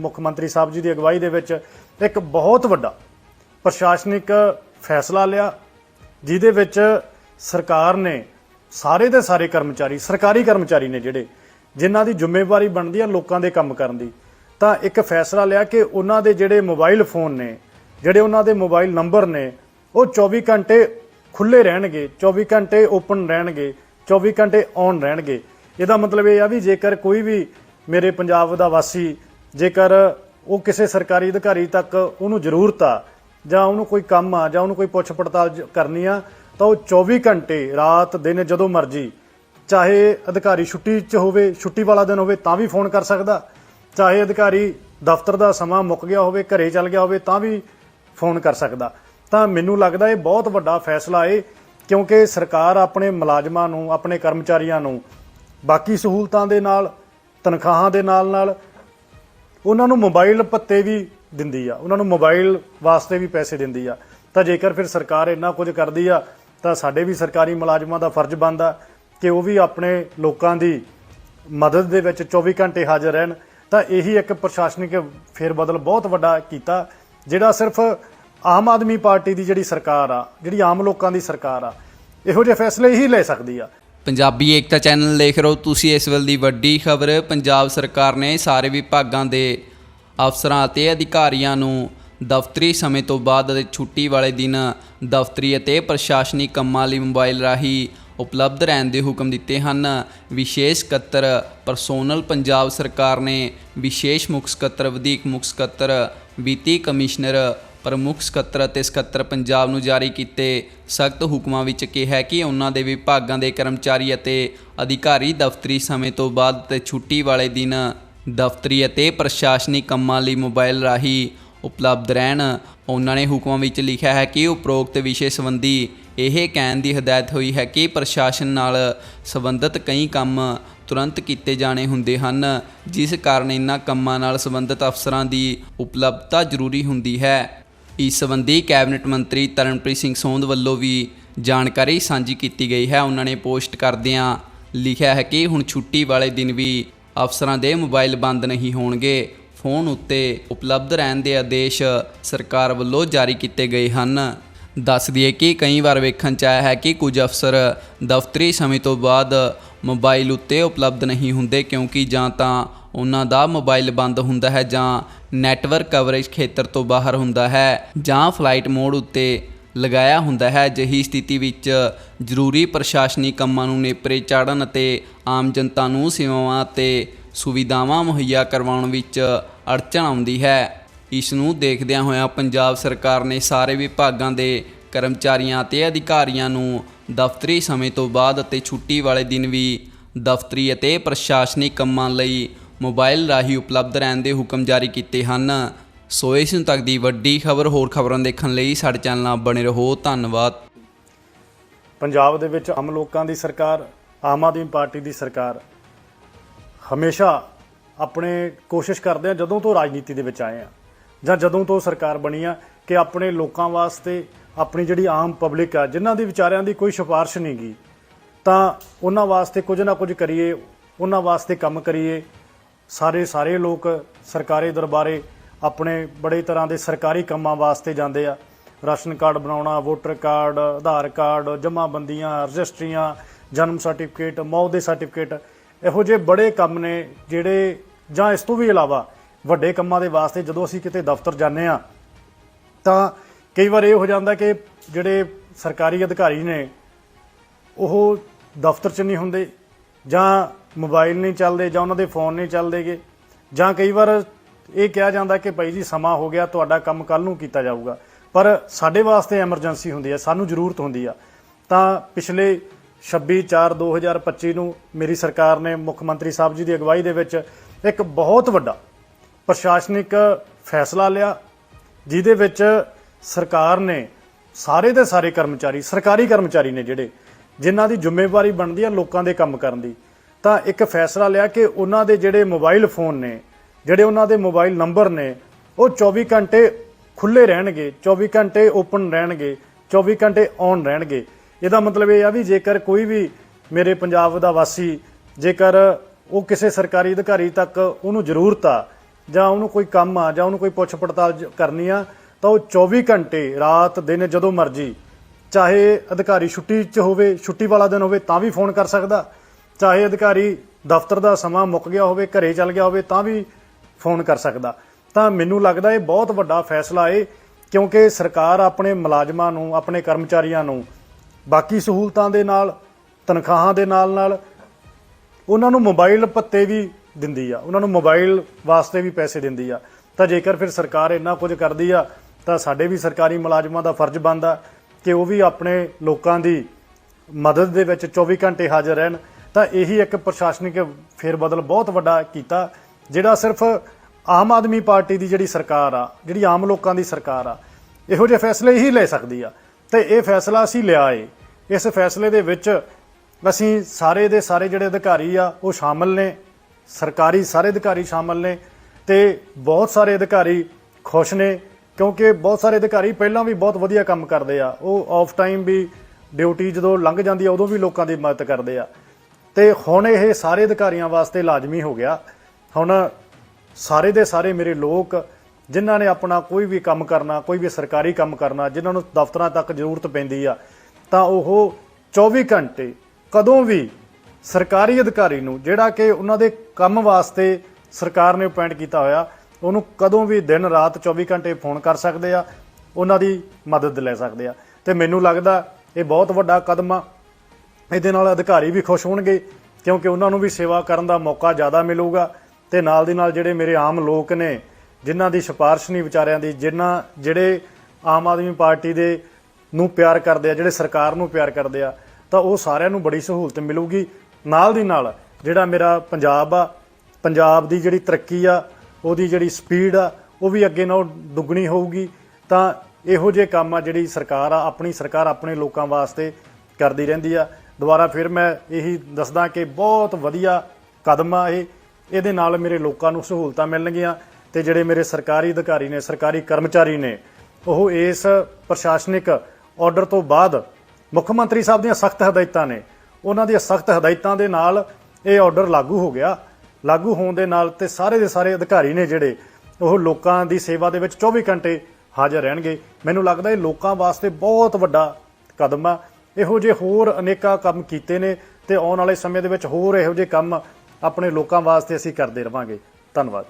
ਮੁੱਖ ਮੰਤਰੀ ਸਾਹਿਬ ਜੀ ਦੀ ਅਗਵਾਈ ਦੇ ਵਿੱਚ ਇੱਕ ਬਹੁਤ ਵੱਡਾ ਪ੍ਰਸ਼ਾਸਨਿਕ ਫੈਸਲਾ ਲਿਆ, ਜਿਹਦੇ ਵਿੱਚ ਸਰਕਾਰ ਨੇ ਸਾਰੇ ਦੇ ਸਾਰੇ ਕਰਮਚਾਰੀ, ਸਰਕਾਰੀ ਕਰਮਚਾਰੀ ਨੇ ਜਿਹੜੇ, ਜਿਨ੍ਹਾਂ ਦੀ ਜ਼ਿੰਮੇਵਾਰੀ ਬਣਦੀ ਆ ਲੋਕਾਂ ਦੇ ਕੰਮ ਕਰਨ ਦੀ, ਤਾਂ ਇੱਕ ਫੈਸਲਾ ਲਿਆ ਕਿ ਉਹਨਾਂ ਦੇ ਜਿਹੜੇ ਮੋਬਾਈਲ ਫੋਨ ਨੇ, ਜਿਹੜੇ ਉਹਨਾਂ ਦੇ ਮੋਬਾਈਲ ਨੰਬਰ ਨੇ, ਉਹ 24 ਘੰਟੇ ਖੁੱਲੇ ਰਹਿਣਗੇ 24 ਘੰਟੇ ਓਪਨ ਰਹਿਣਗੇ 24 ਘੰਟੇ ਔਨ ਰਹਿਣਗੇ। ਇਹਦਾ ਮਤਲਬ ਇਹ ਆ ਵੀ ਜੇਕਰ ਕੋਈ ਵੀ ਮੇਰੇ ਪੰਜਾਬ ਦਾ ਵਾਸੀ ਜੇਕਰ ਉਹ ਕਿਸੇ ਸਰਕਾਰੀ ਅਧਿਕਾਰੀ ਤੱਕ ਉਹਨੂੰ ਜ਼ਰੂਰਤ ਆ, ਜਾਂ ਉਹਨੂੰ ਕੋਈ ਕੰਮ ਆ, ਜਾਂ ਉਹਨੂੰ ਕੋਈ ਪੁੱਛ ਪੜਤਾਲ ਕਰਨੀ ਆ, ਤਾਂ ਉਹ 24 ਘੰਟੇ ਰਾਤ, ਦਿਨ ਜਦੋਂ ਮਰਜ਼ੀ, ਚਾਹੇ ਅਧਿਕਾਰੀ ਛੁੱਟੀ 'ਚ ਹੋਵੇ, ਛੁੱਟੀ ਵਾਲਾ ਦਿਨ ਹੋਵੇ, ਤਾਂ ਵੀ ਫੋਨ ਕਰ ਸਕਦਾ। ਚਾਹੇ ਅਧਿਕਾਰੀ ਦਫ਼ਤਰ ਦਾ ਸਮਾਂ ਮੁੱਕ ਗਿਆ ਹੋਵੇ, ਘਰੇ ਚੱਲ ਗਿਆ ਹੋਵੇ, ਤਾਂ ਵੀ ਫੋਨ ਕਰ ਸਕਦਾ। ਤਾਂ ਮੈਨੂੰ ਲੱਗਦਾ ਇਹ ਬਹੁਤ ਵੱਡਾ ਫੈਸਲਾ ਏ, ਕਿਉਂਕਿ ਸਰਕਾਰ ਆਪਣੇ ਮੁਲਾਜ਼ਮਾਂ ਨੂੰ, ਆਪਣੇ ਕਰਮਚਾਰੀਆਂ ਨੂੰ ਬਾਕੀ ਸਹੂਲਤਾਂ ਦੇ ਨਾਲ, ਤਨਖਾਹਾਂ ਦੇ ਨਾਲ ਨਾਲ ਉਹਨਾਂ ਨੂੰ ਮੋਬਾਈਲ ਭੱਤੇ ਵੀ ਦਿੰਦੀ ਆ, ਉਹਨਾਂ ਨੂੰ ਮੋਬਾਈਲ ਵਾਸਤੇ ਵੀ ਪੈਸੇ ਦਿੰਦੀ ਆ। ਤਾਂ ਜੇਕਰ ਫਿਰ ਸਰਕਾਰ ਇੰਨਾ ਕੁਝ ਕਰਦੀ ਆ, ਤਾਂ ਸਾਡੇ ਵੀ ਸਰਕਾਰੀ ਮੁਲਾਜ਼ਮਾਂ ਦਾ ਫਰਜ਼ ਬਣਦਾ ਕਿ ਉਹ ਵੀ ਆਪਣੇ ਲੋਕਾਂ ਦੀ ਮਦਦ ਦੇ ਵਿੱਚ 24 ਘੰਟੇ ਹਾਜ਼ਰ ਰਹਿਣ। ਤਾਂ ਇਹੀ ਇੱਕ ਪ੍ਰਸ਼ਾਸਨਿਕ ਫੇਰਬਦਲ ਬਹੁਤ ਵੱਡਾ ਕੀਤਾ, ਜਿਹੜਾ ਸਿਰਫ ਆਮ ਆਦਮੀ ਪਾਰਟੀ ਦੀ ਜਿਹੜੀ ਸਰਕਾਰ ਆ, ਜਿਹੜੀ ਆਮ ਲੋਕਾਂ ਦੀ ਸਰਕਾਰ ਆ, ਇਹੋ ਜਿਹੇ ਫੈਸਲੇ ਹੀ ਲੈ ਸਕਦੀ ਆ। ਪੰਜਾਬੀ ਏਕਤਾ ਚੈਨਲ ਦੇਖ ਰਹੇ ਹੋ ਤੁਸੀਂ ਇਸ ਵੇਲੇ ਦੀ ਵੱਡੀ ਖਬਰ। ਪੰਜਾਬ ਸਰਕਾਰ ਨੇ ਸਾਰੇ ਵਿਭਾਗਾਂ ਦੇ ਅਫਸਰਾਂ ਅਤੇ ਅਧਿਕਾਰੀਆਂ ਨੂੰ ਦਫ਼ਤਰੀ ਸਮੇਂ ਤੋਂ ਬਾਅਦ ਅਤੇ ਛੁੱਟੀ ਵਾਲੇ ਦਿਨ ਦਫ਼ਤਰੀ ਅਤੇ ਪ੍ਰਸ਼ਾਸਨਿਕ ਕੰਮਾਂ ਲਈ ਮੋਬਾਈਲ ਰਾਹੀਂ ਉਪਲਬਧ ਰਹਿਣ ਦੇ ਹੁਕਮ ਦਿੱਤੇ ਹਨ। ਵਿਸ਼ੇਸ਼ ਸਕੱਤਰ ਪਰਸੋਨਲ ਪੰਜਾਬ ਸਰਕਾਰ ਨੇ ਵਿਸ਼ੇਸ਼ ਮੁੱਖ ਸਕੱਤਰ, ਵਧੀਕ ਮੁੱਖ ਸਕੱਤਰ, ਵਿੱਤੀ ਕਮਿਸ਼ਨਰ ਪ੍ਰਮੁੱਖ ਸਕੱਤਰ ਅਤੇ ਸਕੱਤਰ ਪੰਜਾਬ ਨੂੰ ਜਾਰੀ ਕੀਤੇ ਸਖਤ ਹੁਕਮਾਂ ਵਿੱਚ ਕਿਹਾ ਕਿ ਉਹਨਾਂ ਦੇ ਵਿਭਾਗਾਂ ਦੇ ਕਰਮਚਾਰੀ ਅਤੇ ਅਧਿਕਾਰੀ ਦਫ਼ਤਰੀ ਸਮੇਂ ਤੋਂ ਬਾਅਦ ਤੇ ਛੁੱਟੀ ਵਾਲੇ ਦਿਨ ਦਫ਼ਤਰੀ ਅਤੇ ਪ੍ਰਸ਼ਾਸਨਿਕ ਕੰਮਾਂ ਲਈ ਮੋਬਾਈਲ ਰਾਹੀਂ ਉਪਲਬਧ ਰਹਿਣ। ਉਹਨਾਂ ਨੇ ਹੁਕਮਾਂ ਵਿੱਚ ਲਿਖਿਆ ਹੈ ਕਿ ਉਪਰੋਕਤ ਵਿਸ਼ੇ ਸੰਬੰਧੀ ਇਹ ਕਹਿਣ ਦੀ ਹਦਾਇਤ ਹੋਈ ਹੈ ਕਿ ਪ੍ਰਸ਼ਾਸਨ ਨਾਲ ਸੰਬੰਧਿਤ ਕਈ ਕੰਮ ਤੁਰੰਤ ਕੀਤੇ ਜਾਣੇ ਹੁੰਦੇ ਹਨ, ਜਿਸ ਕਾਰਨ ਇਨ੍ਹਾਂ ਕੰਮਾਂ ਨਾਲ ਸੰਬੰਧਿਤ ਅਫਸਰਾਂ ਦੀ ਉਪਲਬਧਤਾ ਜ਼ਰੂਰੀ ਹੁੰਦੀ ਹੈ। ਇਸ ਸੰਬੰਧੀ ਕੈਬਨਿਟ ਮੰਤਰੀ ਤਰਨਪ੍ਰੀਤ ਸਿੰਘ ਸੋਂਧ ਵੱਲੋਂ ਵੀ ਜਾਣਕਾਰੀ ਸਾਂਝੀ ਕੀਤੀ ਗਈ ਹੈ। ਉਹਨਾਂ ਨੇ ਪੋਸਟ ਕਰਦਿਆਂ ਲਿਖਿਆ ਹੈ ਕਿ ਹੁਣ ਛੁੱਟੀ ਵਾਲੇ ਦਿਨ ਵੀ ਅਫਸਰਾਂ ਦੇ ਮੋਬਾਈਲ ਬੰਦ ਨਹੀਂ ਹੋਣਗੇ। ਫੋਨ ਉੱਤੇ ਉਪਲਬਧ ਰਹਿਣ ਦੇ ਆਦੇਸ਼ ਸਰਕਾਰ ਵੱਲੋਂ ਜਾਰੀ ਕੀਤੇ ਗਏ ਹਨ। ਦੱਸ ਦਈਏ ਕਿ ਕਈ ਵਾਰ ਵੇਖਣ ਚ ਆਇਆ ਹੈ ਕਿ ਕੁਝ ਅਫਸਰ ਦਫ਼ਤਰੀ ਸਮੇਂ ਤੋਂ ਬਾਅਦ ਮੋਬਾਈਲ ਉੱਤੇ ਉਪਲਬਧ ਨਹੀਂ ਹੁੰਦੇ ਕਿਉਂਕਿ ਜਾਂ ਤਾਂ ਉਹਨਾਂ ਦਾ ਮੋਬਾਈਲ ਬੰਦ ਹੁੰਦਾ ਹੈ ਜਾਂ ਨੈਟਵਰਕ ਕਵਰੇਜ ਖੇਤਰ ਤੋਂ ਬਾਹਰ ਹੁੰਦਾ ਹੈ ਜਾਂ ਫਲਾਈਟ ਮੋਡ ਉੱਤੇ ਲਗਾਇਆ ਹੁੰਦਾ ਹੈ, ਅਜਿਹੀ ਸਥਿਤੀ ਵਿੱਚ ਜ਼ਰੂਰੀ ਪ੍ਰਸ਼ਾਸਨਿਕ ਕੰਮਾਂ ਨੂੰ ਨੇਪਰੇ ਚਾੜਨ ਅਤੇ ਆਮ ਜਨਤਾ ਨੂੰ ਸੇਵਾਵਾਂ ਅਤੇ ਸੁਵਿਧਾਵਾਂ ਮੁਹੱਈਆ ਕਰਵਾਉਣ ਵਿੱਚ ਅੜਚਣ ਆਉਂਦੀ ਹੈ। ਇਸ ਨੂੰ ਦੇਖਦਿਆਂ ਹੋਇਆਂ ਪੰਜਾਬ ਸਰਕਾਰ ਨੇ ਸਾਰੇ ਵਿਭਾਗਾਂ ਦੇ ਕਰਮਚਾਰੀਆਂ ਅਤੇ ਅਧਿਕਾਰੀਆਂ ਨੂੰ ਦਫ਼ਤਰੀ ਸਮੇਂ ਤੋਂ ਬਾਅਦ ਅਤੇ ਛੁੱਟੀ ਵਾਲੇ ਦਿਨ ਵੀ ਦਫ਼ਤਰੀ ਅਤੇ ਪ੍ਰਸ਼ਾਸਨਿਕ ਕੰਮਾਂ ਲਈ ਮੋਬਾਈਲ ਰਾਹੀਂ ਉਪਲਬਧ ਰਹਿਣ ਦੇ ਹੁਕਮ ਜਾਰੀ ਕੀਤੇ ਹਨ। ਸੋ ਇਸ ਨੂੰ ਤੱਕ ਦੀ ਵੱਡੀ ਖਬਰ, ਹੋਰ ਖਬਰਾਂ ਦੇਖਣ ਲਈ ਸਾਡੇ ਚੈਨਲ ਨਾਲ ਬਣੇ ਰਹੋ। ਧੰਨਵਾਦ। ਪੰਜਾਬ ਦੇ ਵਿੱਚ ਆਮ ਲੋਕਾਂ ਦੀ ਸਰਕਾਰ, ਆਮ ਆਦਮੀ ਪਾਰਟੀ ਦੀ ਸਰਕਾਰ ਹਮੇਸ਼ਾ ਆਪਣੇ ਕੋਸ਼ਿਸ਼ ਕਰਦੇ ਆ, ਜਦੋਂ ਤੋਂ ਰਾਜਨੀਤੀ ਦੇ ਵਿੱਚ ਆਏ ਆ ਜਾਂ ਜਦੋਂ ਤੋਂ ਸਰਕਾਰ ਬਣੀ ਆ, ਕਿ ਆਪਣੇ ਲੋਕਾਂ ਵਾਸਤੇ ਆਪਣੀ ਜਿਹੜੀ ਆਮ ਪਬਲਿਕ ਆ, ਜਿਨ੍ਹਾਂ ਦੀ ਵਿਚਾਰਿਆਂ ਦੀ ਕੋਈ ਸਿਫਾਰਿਸ਼ ਨਹੀਂ ਗੀ, ਤਾਂ ਉਹਨਾਂ ਵਾਸਤੇ ਕੁਝ ਨਾ ਕੁਝ ਕਰੀਏ, ਉਹਨਾਂ ਵਾਸਤੇ ਕੰਮ ਕਰੀਏ। ਸਾਰੇ ਸਾਰੇ ਲੋਕ ਸਰਕਾਰੀ ਦਰਬਾਰੇ ਆਪਣੇ ਬੜੇ ਤਰ੍ਹਾਂ ਦੇ ਸਰਕਾਰੀ ਕੰਮਾਂ ਵਾਸਤੇ ਜਾਂਦੇ ਆ। ਰਾਸ਼ਨ ਕਾਰਡ ਬਣਾਉਣਾ, ਵੋਟਰ ਕਾਰਡ, ਆਧਾਰ ਕਾਰਡ ਜਮ੍ਹਾਂਬੰਦੀਆਂ ਰਜਿਸਟਰੀਆਂ, ਜਨਮ ਸਰਟੀਫਿਕੇਟ, ਮੌਤ ਦੇ ਸਰਟੀਫਿਕੇਟ, ਇਹੋ ਜਿਹੇ ਬੜੇ ਕੰਮ ਨੇ ਜਿਹੜੇ ਜਾਂ ਇਸ ਤੋਂ ਵੀ ਇਲਾਵਾ ਵੱਡੇ ਕੰਮਾਂ ਦੇ ਵਾਸਤੇ ਜਦੋਂ ਅਸੀਂ ਕਿਤੇ ਦਫ਼ਤਰ ਜਾਂਦੇ ਆ ਤਾਂ ਕਈ ਵਾਰ ਇਹ ਹੋ ਜਾਂਦਾ ਕਿ ਜਿਹੜੇ ਸਰਕਾਰੀ ਅਧਿਕਾਰੀ ਨੇ ਉਹ ਦਫ਼ਤਰ 'ਚ ਨਹੀਂ ਹੁੰਦੇ ਜਾਂ ਮੋਬਾਈਲ ਨਹੀਂ ਚੱਲਦੇ ਜਾਂ ਉਹਨਾਂ ਦੇ ਫੋਨ ਨਹੀਂ ਚੱਲਦੇਗੇ। ਜਾਂ ਕਈ ਵਾਰ ਇਹ ਕਿਹਾ ਜਾਂਦਾ ਕਿ ਭਾਈ ਜੀ ਸਮਾਂ ਹੋ ਗਿਆ, ਤੁਹਾਡਾ ਕੰਮ ਕੱਲ ਨੂੰ ਕੀਤਾ ਜਾਊਗਾ। ਪਰ ਸਾਡੇ ਵਾਸਤੇ ਐਮਰਜੈਂਸੀ ਹੁੰਦੀ ਹੈ ਸਾਨੂੰ ਜ਼ਰੂਰਤ ਹੁੰਦੀ ਆ। ਤਾਂ ਪਿਛਲੇ 26/4/2025 ਨੂੰ ਮੇਰੀ ਸਰਕਾਰ ਨੇ ਮੁੱਖ ਮੰਤਰੀ ਸਾਹਿਬ ਜੀ ਦੀ ਅਗਵਾਈ ਦੇ ਵਿੱਚ ਇੱਕ ਬਹੁਤ ਵੱਡਾ ਪ੍ਰਸ਼ਾਸਨਿਕ ਫੈਸਲਾ ਲਿਆ, ਜਿਹਦੇ ਵਿੱਚ ਸਰਕਾਰ ਨੇ ਸਾਰੇ ਦੇ ਸਾਰੇ ਕਰਮਚਾਰੀ, ਸਰਕਾਰੀ ਕਰਮਚਾਰੀ ਨੇ ਜਿਹੜੇ, ਜਿਨ੍ਹਾਂ ਦੀ ਜ਼ਿੰਮੇਵਾਰੀ ਬਣਦੀ ਆ ਲੋਕਾਂ ਦੇ ਕੰਮ ਕਰਨ ਦੀ। ਤਾਂ ਇੱਕ ਫੈਸਲਾ ਲਿਆ ਕਿ ਉਹਨਾਂ ਦੇ ਜਿਹੜੇ ਮੋਬਾਈਲ ਫੋਨ ਨੇ, ਜਿਹੜੇ ਉਹਨਾਂ ਦੇ ਮੋਬਾਈਲ ਨੰਬਰ ਨੇ, ਉਹ 24 ਘੰਟੇ ਖੁੱਲੇ ਰਹਿਣਗੇ 24 ਘੰਟੇ ਓਪਨ ਰਹਿਣਗੇ 24 ਘੰਟੇ ਔਨ ਰਹਿਣਗੇ। ਇਹਦਾ ਮਤਲਬ ਇਹ ਆ ਵੀ ਜੇਕਰ ਕੋਈ ਵੀ ਮੇਰੇ ਪੰਜਾਬ ਦਾ ਵਾਸੀ, ਜੇਕਰ ਉਹ ਕਿਸੇ ਸਰਕਾਰੀ ਅਧਿਕਾਰੀ ਤੱਕ ਉਹਨੂੰ ਜ਼ਰੂਰਤ ਆ, ਜਾਂ ਉਹਨੂੰ ਕੋਈ ਕੰਮ ਆ, ਜਾਂ ਉਹਨੂੰ ਕੋਈ ਪੁੱਛ ਪੜਤਾਲ ਕਰਨੀ ਆ, ਤਾਂ ਉਹ 24 ਘੰਟੇ ਰਾਤ, ਦਿਨ ਜਦੋਂ ਮਰਜ਼ੀ, ਚਾਹੇ ਅਧਿਕਾਰੀ ਛੁੱਟੀ 'ਚ ਹੋਵੇ, ਛੁੱਟੀ ਵਾਲਾ ਦਿਨ ਹੋਵੇ, ਤਾਂ ਵੀ ਫੋਨ ਕਰ ਸਕਦਾ। ਚਾਹੇ ਅਧਿਕਾਰੀ ਦਫ਼ਤਰ ਦਾ ਸਮਾਂ ਮੁੱਕ ਗਿਆ ਹੋਵੇ, ਘਰੇ ਚਲ ਗਿਆ ਹੋਵੇ, ਤਾਂ ਵੀ ਫੋਨ ਕਰ ਸਕਦਾ। ਤਾਂ ਮੈਨੂੰ ਲੱਗਦਾ ਇਹ ਬਹੁਤ ਵੱਡਾ ਫੈਸਲਾ ਏ, ਕਿਉਂਕਿ ਸਰਕਾਰ ਆਪਣੇ ਮੁਲਾਜ਼ਮਾਂ ਨੂੰ, ਆਪਣੇ ਕਰਮਚਾਰੀਆਂ ਨੂੰ, ਬਾਕੀ ਸਹੂਲਤਾਂ ਦੇ ਨਾਲ, ਤਨਖਾਹਾਂ ਦੇ ਨਾਲ ਨਾਲ, ਉਹਨਾਂ ਨੂੰ ਮੋਬਾਈਲ ਭੱਤੇ ਵੀ ਦਿੰਦੀ ਆ। ਉਹਨਾਂ ਨੂੰ ਮੋਬਾਈਲ ਵਾਸਤੇ ਵੀ ਪੈਸੇ ਦਿੰਦੀ ਆ। ਤਾਂ ਜੇਕਰ ਫਿਰ ਸਰਕਾਰ ਇੰਨਾ ਕੁਝ ਕਰਦੀ ਆ, ਤਾਂ ਸਾਡੇ ਵੀ ਸਰਕਾਰੀ ਮੁਲਾਜ਼ਮਾਂ ਦਾ ਫਰਜ਼ ਬਣਦਾ ਕਿ ਉਹ ਵੀ ਆਪਣੇ ਲੋਕਾਂ ਦੀ ਮਦਦ ਦੇ ਵਿੱਚ 24 ਘੰਟੇ ਹਾਜ਼ਰ ਰਹਿਣ। ਤਾਂ ਇਹੀ ਇੱਕ ਪ੍ਰਸ਼ਾਸਨਿਕ ਫੇਰਬਦਲ ਬਹੁਤ ਵੱਡਾ ਕੀਤਾ, ਜਿਹੜਾ ਸਿਰਫ ਆਮ ਆਦਮੀ ਪਾਰਟੀ ਦੀ ਜਿਹੜੀ ਸਰਕਾਰ ਆ, ਜਿਹੜੀ ਆਮ ਲੋਕਾਂ ਦੀ ਸਰਕਾਰ ਆ, ਇਹੋ ਜਿਹੇ ਫੈਸਲੇ ਹੀ ਲੈ ਸਕਦੀ ਆ। ਤੇ ਇਹ ਫੈਸਲਾ ਅਸੀਂ ਲਿਆ ਏ। ਇਸ ਫੈਸਲੇ ਦੇ ਵਿੱਚ ਅਸੀਂ ਸਾਰੇ ਦੇ ਸਾਰੇ ਜਿਹੜੇ ਅਧਿਕਾਰੀ ਆ, ਉਹ ਸ਼ਾਮਲ ਨੇ। ਸਰਕਾਰੀ ਸਾਰੇ ਅਧਿਕਾਰੀ ਸ਼ਾਮਲ ਨੇ ਤੇ ਬਹੁਤ ਸਾਰੇ ਅਧਿਕਾਰੀ ਖੁਸ਼ ਨੇ, ਕਿਉਂਕਿ ਬਹੁਤ ਸਾਰੇ ਅਧਿਕਾਰੀ ਪਹਿਲਾਂ ਵੀ ਬਹੁਤ ਵਧੀਆ ਕੰਮ ਕਰਦੇ ਆ। ਉਹ ਆਫ ਟਾਈਮ ਵੀ ਡਿਊਟੀ ਜਦੋਂ ਲੰਘ ਜਾਂਦੀ ਆ, ਉਦੋਂ ਵੀ ਲੋਕਾਂ ਦੀ ਮਦਦ ਕਰਦੇ ਆ। ਤੇ ਹੁਣ ਇਹ ਸਾਰੇ ਅਧਿਕਾਰੀਆਂ ਵਾਸਤੇ ਲਾਜ਼ਮੀ ਹੋ ਗਿਆ। ਹੁਣ ਸਾਰੇ ਦੇ ਸਾਰੇ ਮੇਰੇ ਲੋਕ, ਜਿਨ੍ਹਾਂ ਨੇ ਆਪਣਾ ਕੋਈ ਵੀ ਕੰਮ ਕਰਨਾ, ਕੋਈ ਵੀ ਸਰਕਾਰੀ ਕੰਮ ਕਰਨਾ, ਜਿਨ੍ਹਾਂ ਨੂੰ ਦਫ਼ਤਰਾਂ ਤੱਕ ਜ਼ਰੂਰਤ ਪੈਂਦੀ ਆ, ਤਾਂ ਉਹ 24 ਘੰਟੇ ਕਦੋਂ ਵੀ ਸਰਕਾਰੀ ਅਧਿਕਾਰੀ ਨੂੰ, ਜਿਹੜਾ ਕਿ ਉਹਨਾਂ ਦੇ ਕੰਮ ਵਾਸਤੇ ਸਰਕਾਰ ਨੇ ਅਪਾਇੰਟ ਕੀਤਾ ਹੋਇਆ, ਉਹਨੂੰ ਕਦੋਂ ਵੀ ਦਿਨ ਰਾਤ 24 ਘੰਟੇ ਫੋਨ ਕਰ ਸਕਦੇ ਆ, ਉਹਨਾਂ ਦੀ ਮਦਦ ਲੈ ਸਕਦੇ ਆ। ਤੇ ਮੈਨੂੰ ਲੱਗਦਾ ਇਹ ਬਹੁਤ ਵੱਡਾ ਕਦਮ ਆ। ਇਹਦੇ ਨਾਲ ਅਧਿਕਾਰੀ ਵੀ ਖੁਸ਼ ਹੋਣਗੇ, ਕਿਉਂਕਿ ਉਹਨਾਂ ਨੂੰ ਵੀ ਸੇਵਾ ਕਰਨ ਦਾ ਮੌਕਾ ਜ਼ਿਆਦਾ ਮਿਲੂਗਾ। ਤੇ ਨਾਲ ਦੀ ਨਾਲ ਜਿਹੜੇ ਮੇਰੇ ਆਮ ਲੋਕ ਨੇ, ਜਿਨ੍ਹਾਂ ਦੀ ਸਿਫਾਰਿਸ਼ ਨਹੀਂ ਵਿਚਾਰਿਆਂ ਦੀ, ਜਿਨ੍ਹਾਂ, ਜਿਹੜੇ ਆਮ ਆਦਮੀ ਪਾਰਟੀ ਦੇ ਨੂੰ ਪਿਆਰ ਕਰਦੇ ਆ, ਜਿਹੜੇ ਸਰਕਾਰ ਨੂੰ ਪਿਆਰ ਕਰਦੇ ਆ, ਤਾਂ ਉਹ ਸਾਰਿਆਂ ਨੂੰ ਬੜੀ ਸਹੂਲਤ ਮਿਲੂਗੀ। ਨਾਲ ਦੀ ਨਾਲ ਜਿਹੜਾ ਮੇਰਾ ਪੰਜਾਬ ਆ, ਪੰਜਾਬ ਦੀ ਜਿਹੜੀ ਤਰੱਕੀ ਆ, ਉਹਦੀ ਜਿਹੜੀ ਸਪੀਡ ਆ, ਉਹ ਵੀ ਅੱਗੇ ਨਾਲੋਂ ਦੁੱਗਣੀ ਹੋਊਗੀ। ਤਾਂ ਇਹੋ ਜਿਹੇ ਕੰਮ ਆ ਜਿਹੜੀ ਸਰਕਾਰ ਆ, ਆਪਣੀ ਸਰਕਾਰ ਆਪਣੇ ਲੋਕਾਂ ਵਾਸਤੇ ਕਰਦੀ ਰਹਿੰਦੀ ਆ। ਦੁਬਾਰਾ ਫਿਰ ਮੈਂ ਇਹੀ ਦੱਸਦਾ ਕਿ ਬਹੁਤ ਵਧੀਆ ਕਦਮ ਆ ਇਹ। ਇਹਦੇ ਨਾਲ ਮੇਰੇ ਲੋਕਾਂ ਨੂੰ ਸਹੂਲਤਾਂ ਮਿਲਣਗੀਆਂ ਤੇ ਜਿਹੜੇ ਮੇਰੇ ਸਰਕਾਰੀ ਅਧਿਕਾਰੀ ਨੇ, ਸਰਕਾਰੀ ਕਰਮਚਾਰੀ ਨੇ, ਉਹ ਇਸ ਪ੍ਰਸ਼ਾਸਨਿਕ ਆਰਡਰ ਤੋਂ ਬਾਅਦ ਮੁੱਖ ਮੰਤਰੀ ਸਾਹਿਬ ਦੀਆਂ ਸਖਤ ਹਦਾਇਤਾਂ ਨੇ। ਉਹਨਾਂ ਦੀਆਂ ਸਖਤ ਹਦਾਇਤਾਂ ਦੇ ਨਾਲ ਇਹ ਆਰਡਰ ਲਾਗੂ ਹੋ ਗਿਆ। ਲਾਗੂ ਹੋਣ ਦੇ ਨਾਲ ਤੇ ਸਾਰੇ ਦੇ ਸਾਰੇ ਅਧਿਕਾਰੀ ਨੇ ਜਿਹੜੇ, ਉਹ ਲੋਕਾਂ ਦੀ ਸੇਵਾ ਦੇ ਵਿੱਚ 24 ਘੰਟੇ ਹਾਜ਼ਰ ਰਹਿਣਗੇ। ਮੈਨੂੰ ਲੱਗਦਾ ਇਹ ਲੋਕਾਂ ਵਾਸਤੇ ਬਹੁਤ ਵੱਡਾ ਕਦਮ ਆ। ਇਹੋ ਜਿਹੇ ਹੋਰ ਅਨੇਕਾਂ ਕੰਮ ਕੀਤੇ ਨੇ ਤੇ ਆਉਣ ਵਾਲੇ ਸਮੇਂ ਦੇ ਵਿੱਚ ਹੋਰ ਇਹੋ ਜਿਹੇ ਕੰਮ ਆਪਣੇ ਲੋਕਾਂ ਵਾਸਤੇ ਅਸੀਂ ਕਰਦੇ ਰਵਾਂਗੇ। ਧੰਨਵਾਦ।